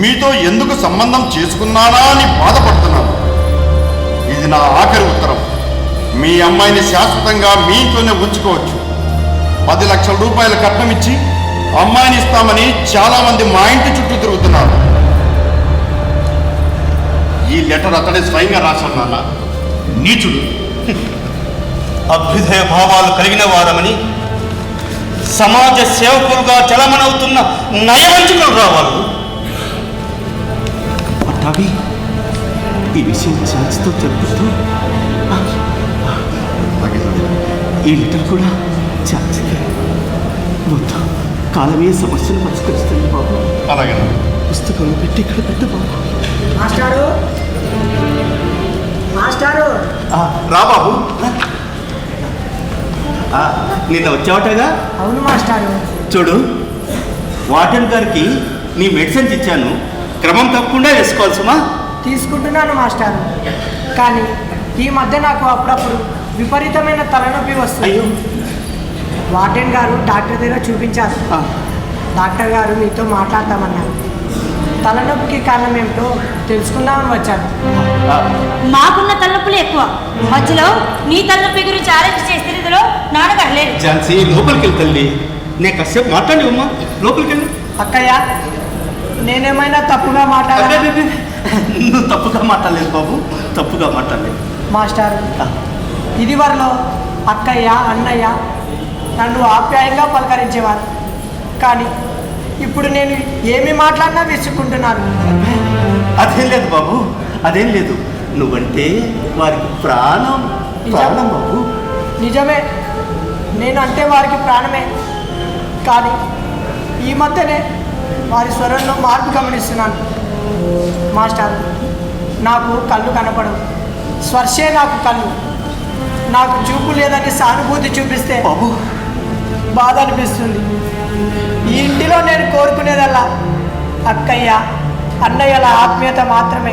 మీతో ఎందుకు సంబంధం చేసుకున్నానా అని బాధపడుతున్నాను. ఇది నా ఆఖరి ఉత్తరం. మీ అమ్మాయిని శాశ్వతంగా మీ ఇంట్లోనే ఉంచుకోవచ్చు. పది లక్షల రూపాయల కట్నం ఇచ్చి అమ్మాయిని ఇస్తామని చాలామంది మా ఇంటి చుట్టూ తిరుగుతున్నారు. ఈ లెటర్ అతడే స్వయంగా రాసన్నా నీచుడు. అభ్యుదయ భావాలు కలిగిన వారమని సమాజ సేవకులుగా చలమనవుతున్న నయవంచుకులు రావాలి. పట్టాభి ఈ విషయం ఛాన్స్తో చెప్పుతూ ఈ లెటర్ కూడా ఛాన్స్కే మొత్తం కాలమే సమస్యను పరిష్కరిస్తుంది బాబు. అలాగే పుస్తకంలో పెట్టి ఇక్కడ పెట్టు బాబు. మాస్టారు? మాస్టారు? ఆ, రా బాబు. ఆ, నిన్న వచ్చావటగా? అవును మాస్టారు. చూడు వార్డెన్ గారికి నీ మెడిసిన్స్ ఇచ్చాను. క్రమం తప్పకుండా వేసుకోవాల్సమా? తీసుకుంటున్నాను మాస్టారు. కానీ ఈ మధ్య నాకు అప్పుడప్పుడు విపరీతమైన తలనొప్పి వస్తుంది. వార్డెన్ గారు డాక్టర్ దగ్గర చూపించారు. డాక్టర్ గారు మీతో మాట్లాడతామన్నారు తలనొప్పికి కారణం ఏమిటో తెలుసుకుందామని వచ్చాను. మాకున్న తలనొప్పులు ఎక్కువ. మధ్యలో నీ తలనొప్పి గురించి ఆలోచించే స్థితిలో నాన్నగారు లేరు. ఝాన్సీ లోపలికి వెళ్ళి తల్లి. నేను కాసేపు మాట్లాడి అమ్మా లోపలికి వెళ్ళి అక్కయ్య నేనేమైనా తప్పుగా మాట్లాడా అదే, అదే, అదే. నువ్వు తప్పుగా మాట్లాడలేదు బాబు. తప్పుగా మాట్లాడలేదు. మాస్టారు ఆ, ఇదివరలో అక్కయ్య అన్నయ్య నన్ను ఆప్యాయంగా పలకరించేవారు. కానీ ఇప్పుడు నేను ఏమి మాట్లాడినా విసుక్కుంటున్నాను అదేం లేదు బాబు. అదేం లేదు. నువ్వంటే వారికి ప్రాణం. ప్రాణం బాబు. నిజమే. నేను అంటే వారికి ప్రాణమే. కానీ ఈ మధ్యనే వారి స్వరంలో మార్పు గమనిస్తున్నాను. మాస్టర్ నాకు కళ్ళు కనపడవు. స్పర్శే నాకు కళ్ళు. నాకు చూపు లేదని సానుభూతి చూపిస్తే బాబు. బాధ అనిపిస్తుంది. ఈ ఇంటిలో నేను కోరుకునేదల్లా అక్కయ్య అన్నయ్యల ఆత్మీయత మాత్రమే.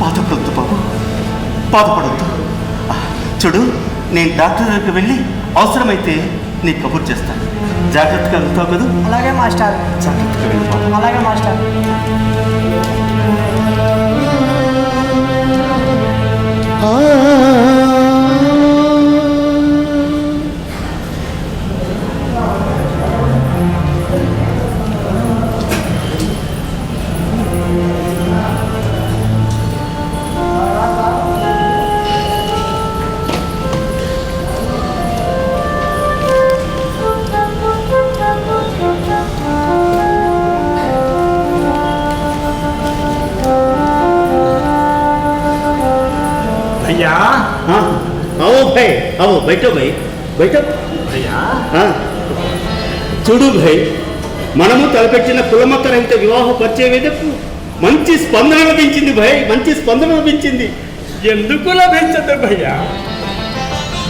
బాధపడొద్దు బాబు. బాధపడొద్దు. చూడు నేను డాక్టర్ దగ్గరికి వెళ్ళి అవసరమైతే నీకు కబుర్ చేస్తాను. జాగ్రత్తగా వెళ్తావు కదా? అలాగే మాస్టర్. జాగ్రత్తగా బాబు అలాగే మాస్టర్. भैया बैठो भाई बैठो भैया ఆ, చూడు భాయ్ మనము తలపెట్టిన కులమత రహిత వివాహ పరిచయ వేదకు మంచి స్పందన లభించింది భాయ్ మంచి స్పందన లభించింది ఎందుకు లభించదు భయ్యా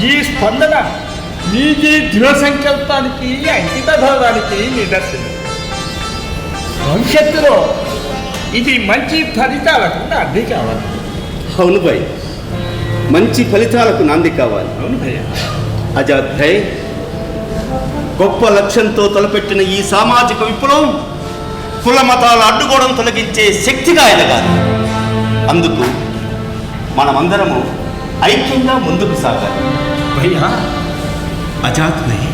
ఈ స్పందన నీది దృఢ సంకల్పానికి అంకిత భావానికి నిదర్శనం భవిష్యత్తులో ఇది మంచి ఫలితాలకు నాంది కావాలి అవును భాయ్ మంచి ఫలితాలకు నాంది కావాలి. భాయ్ గొప్ప లక్ష్యంతో తలపెట్టిన ఈ సామాజిక విప్లవం కుల మతాల అడ్డుగోడను తొలగించే శక్తిగా ఎదగాలి. అందుకు మనమందరము ఐక్యంగా ముందుకు సాగాలి. భయ్యా అజాద్ భాయ్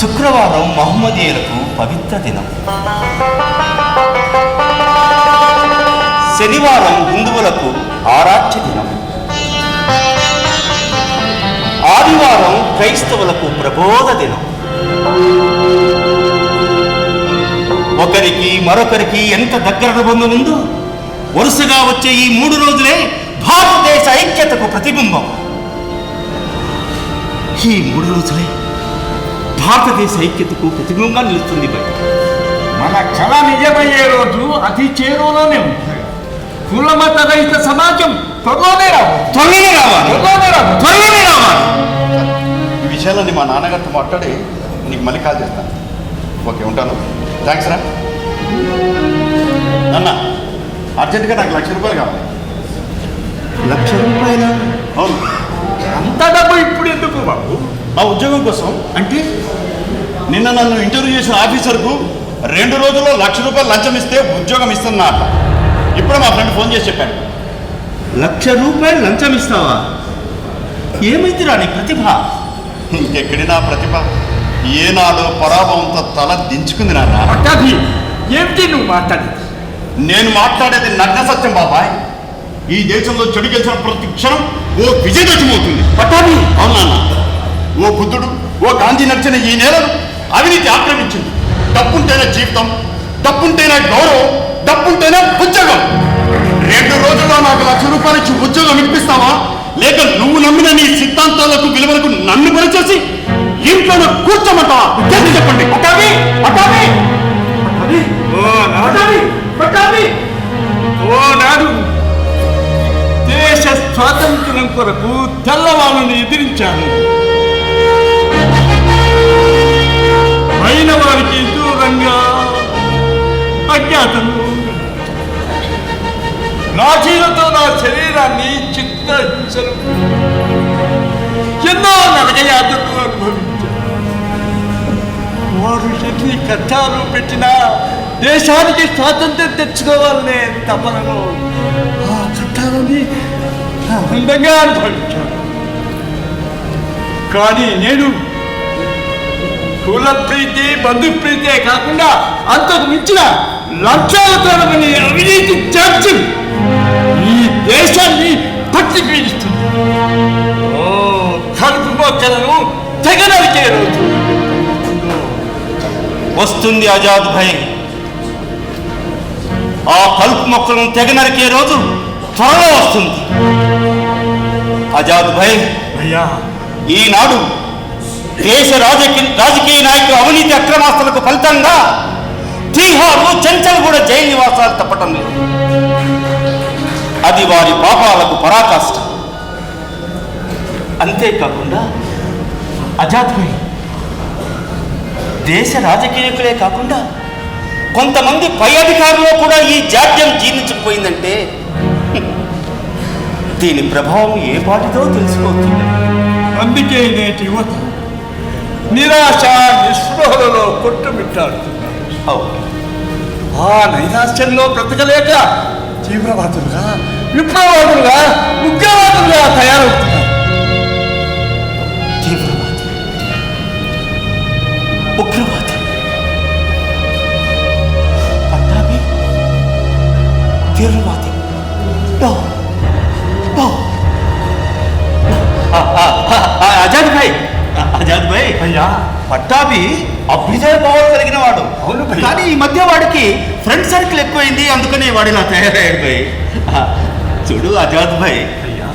శుక్రవారం మహమ్మదీయులకు పవిత్ర దినం. శనివారం హిందువులకు ఆరాధ్య దినం. ఆదివారం క్రైస్తవులకు ప్రబోధ దినం. ఒకరికి మరొకరికి ఎంత దగ్గర బంధం ఉందో వరుసగా వచ్చే ఈ మూడు రోజులే భారతదేశ ఐక్యతకు ప్రతిబింబం. ఈ మూడు రోజులే భారతదేశ ఐక్యతకు ప్రతిబింబంగా నిలుస్తుంది భాయ్ మన కళ నిజమయ్యే రోజు అతి చేరువలోనే ఉంది కులమత రహిత సమాజం త్వరలోనే రావు త్వరలోనే రావాలి. త్వరలోనే రావు త్వరలోనే రావాలి. ఈ విషయాలన్నీ మా నాన్నగారితో మాట్లాడి నీకు మళ్ళీ కాల్ చేస్తాను ఓకే ఉంటాను. థ్యాంక్స్ రా. అన్న అర్జెంటుగా నాకు లక్ష రూపాయలు కావాలి. లక్ష రూపాయల? అవును. అంత డబ్బు ఇప్పుడు ఎందుకు బాబు? ఆ ఉద్యోగం కోసం అంటే నిన్న నన్ను ఇంటర్వ్యూ చేసిన ఆఫీసర్కు రెండు రోజుల్లో లక్ష రూపాయలు లంచం ఇస్తే ఉద్యోగం ఇస్తున్నా అట. ఇప్పుడు మా ఫ్రెండ్ ఫోన్ చేసి చెప్పాడు. లక్ష రూపాయలు లంచం ఇస్తావా? ఏమైంది రాని ప్రతిభ? ఇంకెక్కడి నా ప్రతిభ? ఏనాడో పరాభవంతో తల దించుకుంది నాన్న. పట్టాభి ఏమిటి నువ్వు మాట్లాడేది? నేను మాట్లాడేది నగ్న సత్యం బాబాయ్. ఈ దేశంలో చెడు గెలిచిన ప్రతి క్షణం ఓ విజయదశమి అవుతుంది. పట్టాభి! అవునా ఓ బుద్ధుడు ఓ గాంధీ నడిచిన ఈ నేలను అవినీతి ఆక్రమించింది. డబ్బుంటేనే జీవితం డబ్బుంటేనే గౌరవం డబ్బుంటేనే ఉద్యోగం. రెండు రోజుల్లో నాకు లక్ష రూపాయలు ఇచ్చి ఉద్యోగం ఇప్పిస్తావా? లేక నువ్వు నమ్మిన నీ సిద్ధాంతాలకు విలువలకు నన్ను పనిచేసి ఇంట్లో కూర్చోమంటావా చెప్పండి. పట్టాభి పట్టాభి ఓ పట్టాభి పట్టాభి. ఓ నాడు. దేశ స్వాతంత్ర్యం కొరకు తెల్లవాళ్ళని ఎదిరించాను. అయిన వారికి దూరంగా అజ్ఞాతము నా లాఠీలతో నా శరీరాన్ని చిత్రహింసలు ఎన్నో నరకయాత్రలు అనుభవించారు. వారు ఎన్ని కష్టాలు పెట్టినా దేశానికి స్వాతంత్రం తెచ్చుకోవాలనే తపనలో ఆ చట్టాలని ఆనందంగా అనుభవించాను కానీ నేను కుల ప్రీతి బంధు ప్రీతే కాకుండా అంతకు మించిన లక్షావతారమని అవినీతి చర్చలు దేశాన్ని పట్టి పీడిస్తుంది. ఓ కలుపు మొక్కలను తెగనరికే రోజు. వస్తుంది ఆజాద్ భాయ్. ఆ కలుపు మొక్కలను తెగ నరికే రోజు త్వరలో వస్తుంది. ఆజాద్ భాయ్ అయ్యా. ఈనాడు దేశ రాజకీయ రాజకీయ నాయకుల అవినీతి అక్రమాస్తులకు ఫలితంగా తీహారు చెంచల్ కూడా జైలు నివాసాలు తప్పటం లేదు. అది వారి పాపాలకు పరాకాష్ట. అంతేకాకుండా అజాద్ భాయ్ దేశ రాజకీయకులే కాకుండా కొంతమంది పై అధికారుల్లో కూడా ఈ జాడ్యం జీర్ణించకపోయిందంటే దీని ప్రభావం ఏ పాటిదో తెలుసుకోవచ్చు అందుకే నేటి యువత నిరాశ నిస్పృహలలో కొట్టుమిట్టాడుతున్నారు అవును. ఆ నైరాశ్యంలో బ్రతకలేక 뒤로 가들어가 옆으로 가들어가 묶여 가들어가 다이아로 가들어가 뒤로 가들어가 목표로 가들어가 만남이 뒤로 가들어가 너! 너! 아, 아, 아, 아, 아자리 파이! ఆజాద్ భాయ్. అయ్యా. పట్టాభి అభ్యుదయ భావం కలిగిన వాడు. అవును. కానీ ఈ మధ్య వాడికి ఫ్రెండ్ సర్కిల్ ఎక్కువైంది అందుకనే వాడు ఇలా తయారయ్యాడు భాయ్. చూడు ఆజాద్ భాయ్. అయ్యా.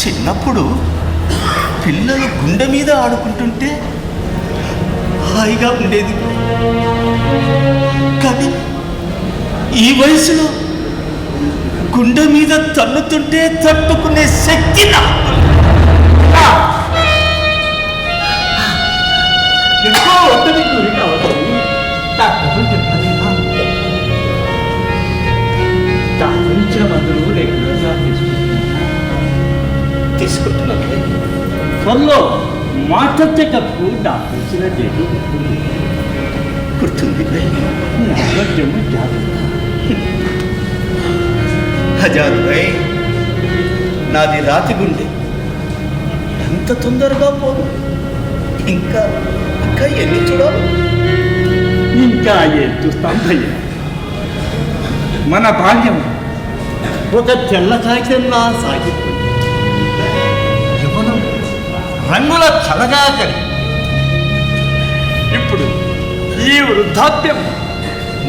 చిన్నప్పుడు పిల్లలు గుండె మీద ఆడుకుంటుంటే హాయిగా ఉండేది కానీ ఈ వయసులో గుండె మీద తన్నుతుంటే తట్టుకునే శక్తి నాకు ఎంతో ఒత్తిడి గురి కావచ్చు డాక్టర్లు డాక్టర్ ఇచ్చిన మందులు రెగ్యులర్గా తీసుకుంటున్నా తీసుకుంటున్నట్లే త్వరలో మాస్టర్ డాక్టర్ ఇచ్చిన డేటు గుర్తుంది గుర్తుంది భాయ్. ఆరోగ్యము జాగ్రత్త. నాది రాతి గుండె. ఎంత తొందరగా పోదు. ఇంకా ఇంకా ఎన్ని చూడాలి? ఇంకా ఏం చూస్తాం భయ్య? మన బాల్యం ఒక తెల్ల కాగితంలా సాగిపోయింది. రంగుల చలగా కలిగి ఇప్పుడు ఈ వృద్ధాప్యం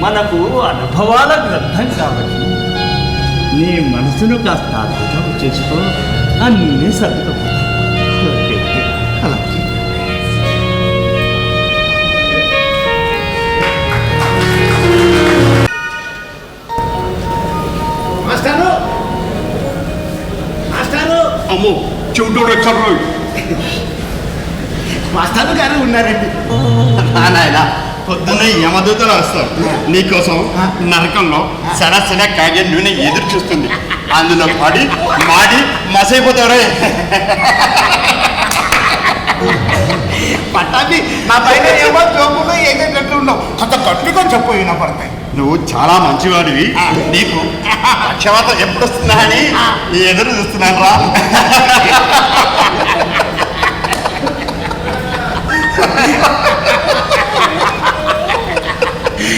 మనకు అనుభవాల గ్రంథం కాబట్టి నీ మనసును కాస్త అర్థం చేసుకో. అన్నీ సర్దుకుపోతాయి చెవిటోడు వచ్చాడు మాస్టారు గారు ఉన్నారండి. నాయన పొద్దున్నే యమదూతలు వస్తారు నీకోసం నరకంలో సరసన కాగే నూనె ఎదురు చూస్తుంది. అందులో పడి మాడి మసైపోతారే పట్టాది నా పైన ఏమో జోకులు ఎగేటట్టు ఉన్నావు కొంత గట్టిగా చెప్పు వినపడతాయి. నువ్వు చాలా మంచివాడివి. నీకు పక్షవాతం ఎప్పుడు వస్తుందా అని నీ ఎదురు చూస్తున్నాను రా.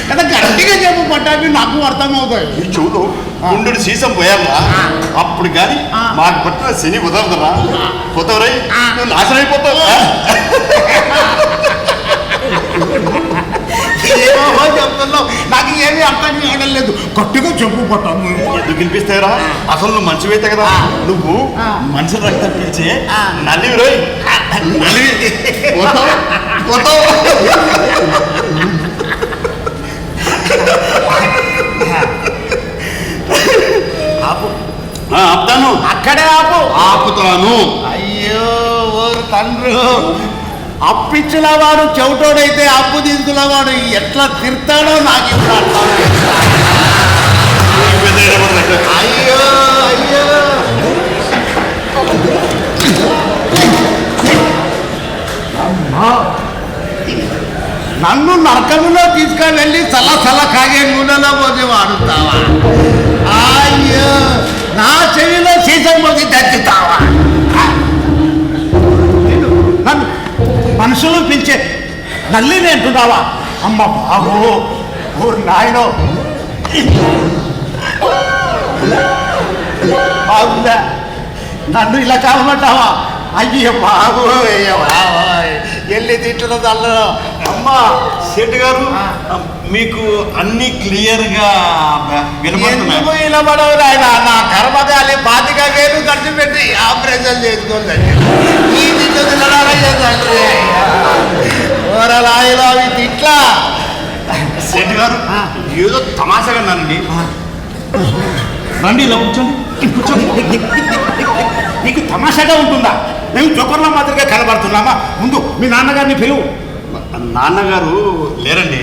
కదా గట్టిగా చెప్పు పట్టాభి నాకు అర్థమవుతాయి. చూడు గుండు సీసం పోయారా అప్పుడు కానీ మాకు పట్టిన శని కుదరదురా. పోతావురై? నువ్వు నాశనం అయిపోతావు ఏమీ అర్థం కావడం లేదు. గట్టిగా చెప్పు పట్టాభి ఎందుకు వినిపిస్తాయిరా అసలు నువ్వు మంచివైతే కదా. నువ్వు మనుషుల రక్తం పీల్చే రోయ్. ఆపు. ఆ, ఆపుతాను. అక్కడే ఆపు. ఆపుతాను. అయ్యో ఓ తండ్రి. అప్పిచ్చిన వాడు చెవిటోడైతే అప్పు తీసుకున్న ఎట్లా తిడతాడో నాకు ఇప్పుడు అర్థం అయ్యో అయ్యో. నన్ను నరకములో తీసుకెళ్ళి చల్ల చల్ల కాగే నూనెలో పోసి వాడుతావా? అయ్యో. నా చెవిలో సీసం పోసి దచ్చుతావా మనుషులు పిలిచే నల్లిని అంటున్నావా? అమ్మ బాబు ఊరు నాయన. బాగుందా? నన్ను ఇలా కావమంటావా? అయ్యో బాబు అయ్యో బాబోయ్. ఎల్లి తింటున్న తల్లు అమ్మా శెట్టి గారు. మీకు అన్ని క్లియర్గా వినపడుతున్నాయి? పడవు ఆయన నా కర్మగాలి పాతిక వేలు ఖర్చు పెట్టి ఆపరేషన్ చేసుకోండి. ఈ తిట్లు తినడాలయ్యా తండ్రి ఓరలాయిలో అవి తిట్లా శెట్టి గారు ఏదో తమాషగా నన్ను. రండి ఇలా కూర్చోండి. కూర్చోండి. నీకు తమాషాగా ఉంటుందా? మేము జోకర్ల మాదిరిగా కనబడుతున్నామా? ముందు మీ నాన్నగారిని పిలువు. నాన్నగారు లేరండి.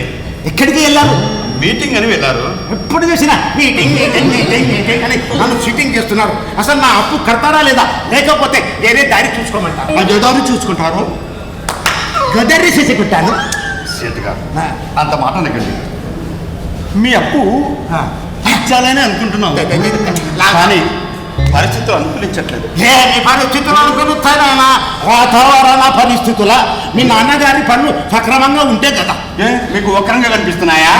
ఎక్కడికి వెళ్ళారు మీటింగ్ అని వెళ్ళారు. ఎప్పుడు చూసినా? మీటింగ్ మీటింగ్ మీటింగ్ మీటింగ్ అని నన్ను సిట్టింగ్ చేస్తున్నారు. అసలు నా అప్పు కడతారా లేదా? లేకపోతే వేరే దారి చూసుకోమంటారు? ఆ దారి చూసుకుంటారు. గదర్రి చేసి పెట్టాను. అంత మాట అనకండి. మీ అప్పు తీర్చాలని అనుకుంటున్నాం కానీ పరిస్థితులు అనుకూలించట్లేదు. లేని పరిస్థితులు అనుకున్నాయినా వాతావరణ పరిస్థితుల? మీ నాన్నగారి పనులు సక్రమంగా ఉంటే కదా. ఏ మీకు వక్రంగా కనిపిస్తున్నాయా?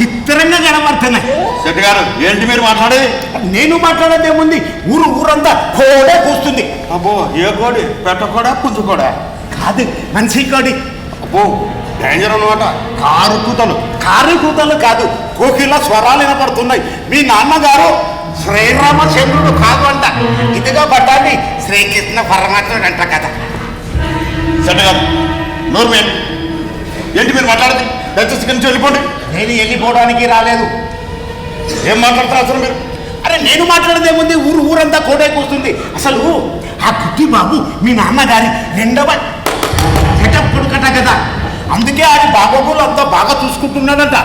చిత్రంగా కనబడుతున్నాయి. శెట్టి గారు ఏంటి మీరు మాట్లాడేది? నేను మాట్లాడేదేముంది ఊరు ఊరంతా కోడే కూస్తుంది. అబ్బో ఏ కోడి? పెట్టకోడా పుంజుకోడా కాదు మనిషి కోడి. అబ్బో డేంజర్ అన్నమాట. కారు కూతలు. కారు కూతలు కాదు కోకిల స్వరాలు వినపడుతున్నాయి. మీ నాన్నగారు శ్రీరామచంద్రుడు కాదు అంట ఇదిగా పడ్డాన్ని శ్రీకృష్ణ పరమాత్ముడు అంట కదా. శెట్టి గారు నోరు మీరు ఏంటి మీరు మాట్లాడేది? దయచేసి నుంచి వెళ్ళిపోండి. నేను వెళ్ళిపోవడానికి రాలేదు. ఏం మాట్లాడతారు అసలు మీరు? అరే నేను మాట్లాడదేముంది ఊరు ఊరంతా కోడే కూస్తుంది. అసలు ఆ కుట్టి బాబు మీ నాన్నగారి రెండవ సెటప్ కొడుకట కదా. అందుకే ఆడి బాగోగులు అంతా బాగా చూసుకుంటున్నాడంట.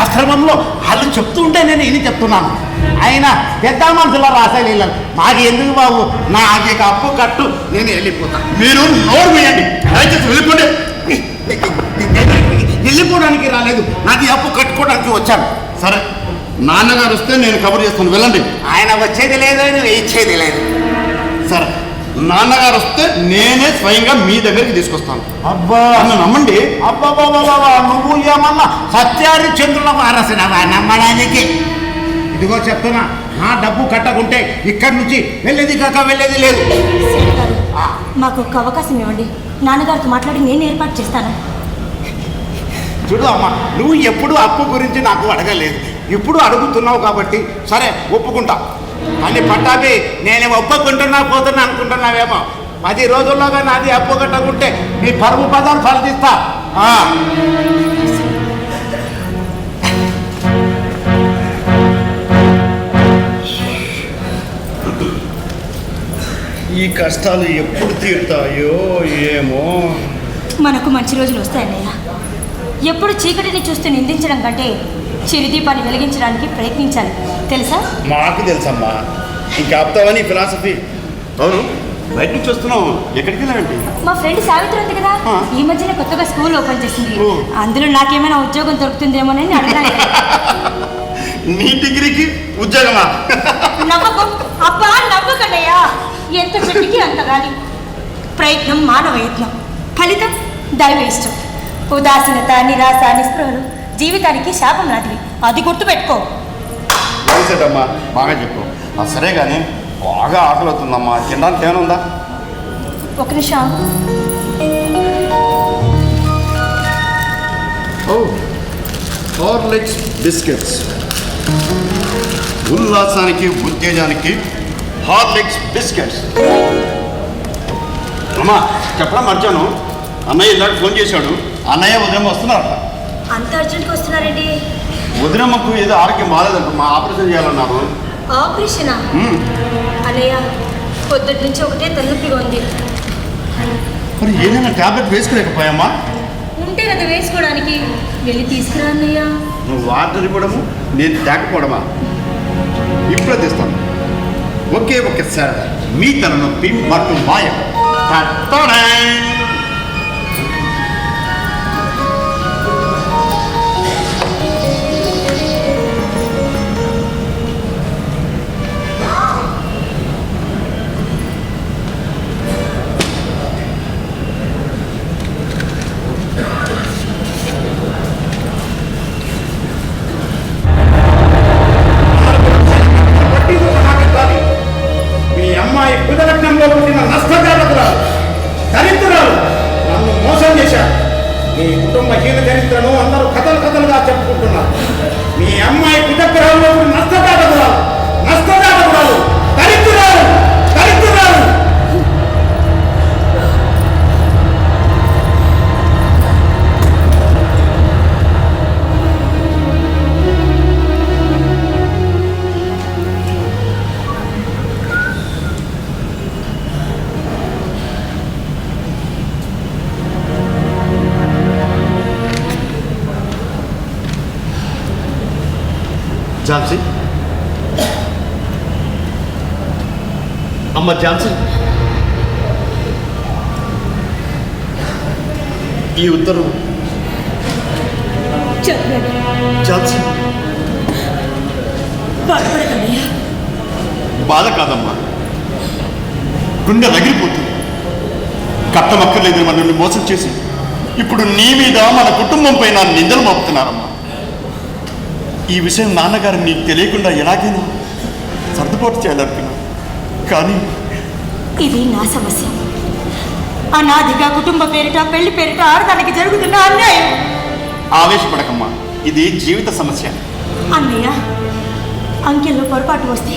ఆశ్రమంలో వాళ్ళు చెప్తూ ఉంటే నేను ఇది చెప్తున్నాను. ఆయన పెద్ద మనుషుల రాసేలీల మాకు ఎందుకు బాబు? నా ఆగే అప్పు కట్టు నేను వెళ్ళిపోతా. మీరు నోరు వేయండి దయచేసి వెళ్ళిపోండి. వెళ్ళిపోవడానికి రాలేదు. నాది అప్పు కట్టుకోవడానికి వచ్చాను. సరే నాన్నగారు వస్తే నేను కబుర్ చేస్తాను. వెళ్ళండి. ఆయన వచ్చేది లేదు ఇచ్చేది లేదు. సరే. నాన్నగారు వస్తే నేనే స్వయంగా మీ దగ్గరికి తీసుకొస్తాను. అబ్బా! నన్ను నమ్మండి. నువ్వు ఏమన్నా సత్యారిచంద్రుల వారసినవా నమ్మడానికి. ఇదిగో చెప్తున్నా నా డబ్బు కట్టకుంటే ఇక్కడి నుంచి వెళ్ళేది కాక వెళ్ళేది లేదు. మాకు ఒక అవకాశం ఇవ్వండి. నాన్నగారితో మాట్లాడి నేను ఏర్పాటు చేస్తాను. చూడు అమ్మ నువ్వు ఎప్పుడు అప్పు గురించి నాకు అడగలేదు. ఇప్పుడు అడుగుతున్నావు కాబట్టి సరే ఒప్పుకుంటా. కానీ పట్టాభి నేను ఒప్పుకుంటున్నా పోతున్నా అనుకుంటున్నావేమో. పది రోజుల్లోగా నాది అప్పు కట్టకుంటే నీ పరుగు పదాలు ఫలిస్తా ఆ. ఈ కష్టాలు ఎప్పుడు తీరుతాయో ఏమో. మనకు మంచి రోజులు వస్తాయన్నయ్య. ఎప్పుడు చీకటిని చూస్తూ నిందించడం కంటే చిరుదీపాన్ని వెలిగించడానికి ప్రయత్నించాలి. తెలుసా? మాకు తెలుసమ్మా. ఇంకా ఆపుతావని ఫిలాసఫీ? అవును. బయట నుంచి వస్తున్నావు ఎక్కడికి వెళ్ళాలండి మా ఫ్రెండ్ సావిత్రి ఉంది కదా. ఈ మధ్యన కొత్తగా స్కూల్ ఓపెన్ చేసింది. అందులో నాకేమైనా ఉద్యోగం దొరుకుతుందేమోనని అడగడానికి నీ డిగ్రీకి ఉద్యోగమా? నవ్వకు. అబ్బా నవ్వకండయ్యా ఎంత చెట్టుకి అంత గాలి. ప్రయత్నం మానవ యత్నం. ఫలితం దైవ ఇష్టం. ఉదాసీనత నిరాశ నిస్పృహలు. జీవితానికి శాపం లాంటివి. అది గుర్తుపెట్టుకో. అమ్మా బాగా చెప్పు. ఆ, సరే కానీ బాగా ఆకలి అవుతుందమ్మా తినడానికి ఏమైనా ఉందా? ఒక నిమిషం. ఓ హార్లిక్స్ బిస్కెట్స్. ఉల్లాసానికి ఉత్తేజానికి హార్లిక్స్ బిస్కెట్స్. అమ్మా చెప్పడం మర్చాను. అన్నయ్య ఇలాంటి ఫోన్ చేశాడు. అన్నయ్య ఉదయం వస్తున్నారట. అంత అర్జెంట్గా వస్తున్నారండి. వదినమ్మకు ఏదో ఆరోగ్యం బాగాలేదంట. మా ఆపరేషన్ చేయాలన్నారు. ఆపరేషనా. అన్నయ్య పొద్దుటి నుంచి ఒకటే తలనొప్పిగా ఉంది. మరి ఏదైనా ట్యాబ్లెట్ వేసుకోలేకపోయామ్మా ఉంటే కదా వేసుకోవడానికి వెళ్ళి తీసుకురా అన్నయ్య. నువ్వు వాటర్ ఇవ్వడము నేను తేకపోవడమా? ఇప్పుడే తెస్తాను. ఒకే ఒకే సార్ మీ తలనొప్పి మట్టు మాయ. టట్టడా! అమ్మ ఝాన్సీ ఈ ఉత్తరం చెప్పండి బాధ కాదమ్మా గుండె రగిలిపోతుంది కట్టమక్కర్లేదు మనల్ని మోసం చేసి ఇప్పుడు నీ మీద మన కుటుంబం పైన నిందలు మోపుతున్నారమ్మా ఈ విషయం నాన్నగారు నీకు తెలియకుండా ఎలాగైనా సర్దుబాటు చేయాలనుకున్నాను కానీ ఇది నా సమస్య. అనాదిగా కుటుంబ పేరిట పెళ్ళి పేరిట ఆడదానికి జరుగుతున్న అన్యాయం. ఆవేశపడకమ్మా. ఇది జీవిత సమస్య. అన్నయ్య అంకెల్లో పొరపాటు వస్తే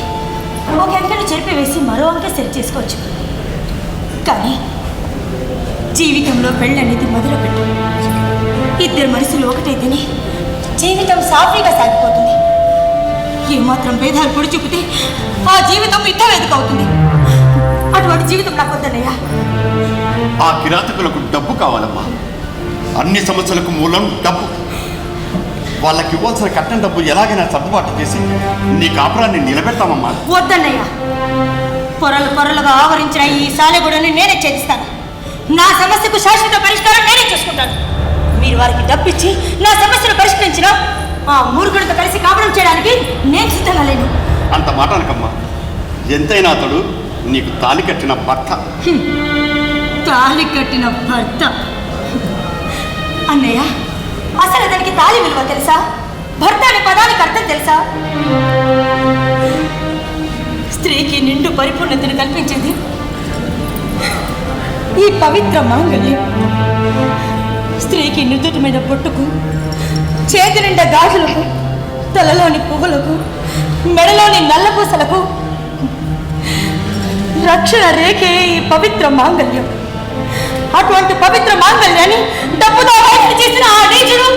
ఒక అంకెను చెరిపివేసి మరో అంకె సరి చేసుకోవచ్చు. కానీ జీవితంలో పెళ్ళి అనేది మొదలుపెట్టు. ఇద్దరు మనసులు ఒకటైతేనే జీవితం సాఫీగా సాగిపోతుంది. ఏమాత్రం భేదాలు పొడి చూపితే ఆ జీవితం యుద్ధ వేదిక అవుతుంది? అటువంటి జీవితం నాకు వద్దన్నయ్యా. ఆ కిరాతకులకు డబ్బు కావాలమ్మా. అన్ని సమస్యలకు మూలం డబ్బు. వాళ్ళకి ఇవ్వాల్సిన కట్టిన డబ్బు ఎలాగైనా సర్దుబాటు చేసి నీ కాపురాన్ని నిలబెడతామమ్మా. వద్దన్నయ్య. పొరలు పొరలుగా ఆవరించిన ఈ సాలెగూడని నేనే ఛేదిస్తాను. నా సమస్యకు శాశ్వత పరిష్కారం నేనే చూసుకుంటాను. మీరు వారికి డబ్బిచ్చి నా సమస్యను పరిష్కరించిన ఆ మూర్ఖుడితో కలిసి కాపురం చేయడానికి నేను సిద్ధంగా లేను. అంత మాట అనకమ్మా. ఎంతైనా అతడు నీకు తాలి కట్టిన భర్త. తాళి కట్టిన భర్త. అన్నయ్య అసలు అతనికి తాళి విలువ తెలుసా? భర్త అనే పదానికి అర్థం తెలుసా? స్త్రీకి నిండు పరిపూర్ణతను కల్పించేది ఈ పవిత్ర మాంగళ్యం. స్త్రీకి నుదుటి మీద పొట్టుకు చేతి నిండా గాజులకు తలలోని పువ్వులకు మెడలోని నల్లపూసలకు రక్షణ రేఖే ఈ పవిత్ర మాంగళ్యం. అటువంటి పవిత్ర మాంగళ్యాన్ని డబ్బుతో వైద్యం చేసిన ఆ నీచుడు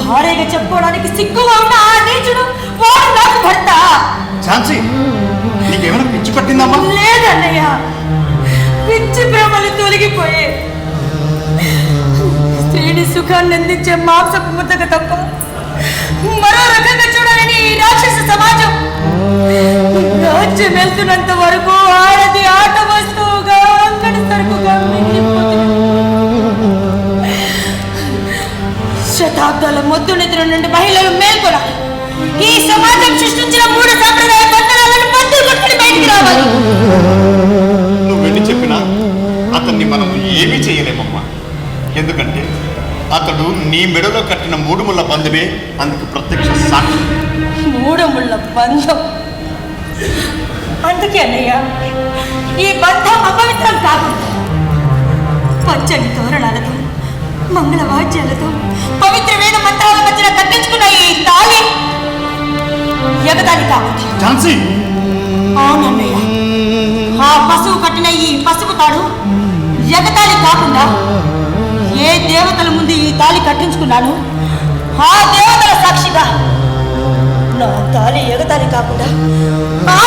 భార్యగా చెప్పుకోవడానికి సిగ్గుగా ఉన్న ఆ నీచుడు వాడు నాకు భర్త. ఝాన్సీ నీకేమైనా పిచ్చి పట్టిందమ్మా? లేదన్నయ్య పిచ్చి భ్రమలు తెలియని సుఖాన్ని అందించే మాంసపు ముద్దకు తప్ప మరో రకంగా చూడాలని రాక్షస సమాజం. రాజ్యం వెళ్తున్నంత వరకు ఆడది ఆట వస్తువుగా అక్కడి సరుకుగా శతాబ్దాల మొద్దు నిద్ర నుండి మహిళలు మేల్కొనాలి. ఈ సమాజం సృష్టించిన మూడు సంప్రదాయ పట్టణాలను బద్దలు కొట్టుకుని బయటికి రావాలి. నువ్వు వెళ్ళి చెప్పినా అతన్ని మనం ఏమీ చేయలేమమ్మా. ఎందుకంటే అతడు నీ మెడలో కట్టిన మూడు ముళ్ళ బంధమే అందుకు ప్రత్యక్ష సాక్షి. మూడముళ్ళ బంధం. అందుకే అన్నయ్య ఈ బంధం అపవిత్రం కాదు. పచ్చని తోరణాలతో మంగళ వాద్యాలతో పవిత్రమైన మంత్రాల మధ్యన కట్టించుకున్న ఈ తాళి ఎగదాలి కావచ్చు. ఝాన్సీ! అవునన్నయ్య ఆ పశువు కట్టిన ఈ పసుపు తాడు ఎగతాళి కాకుండా ఏ దేవతల ముందు ఈ తాళి కట్టించుకున్నాను? ఆ దేవతల సాక్షిగా నా తాళి ఎగతాళి కాకుండా ఆ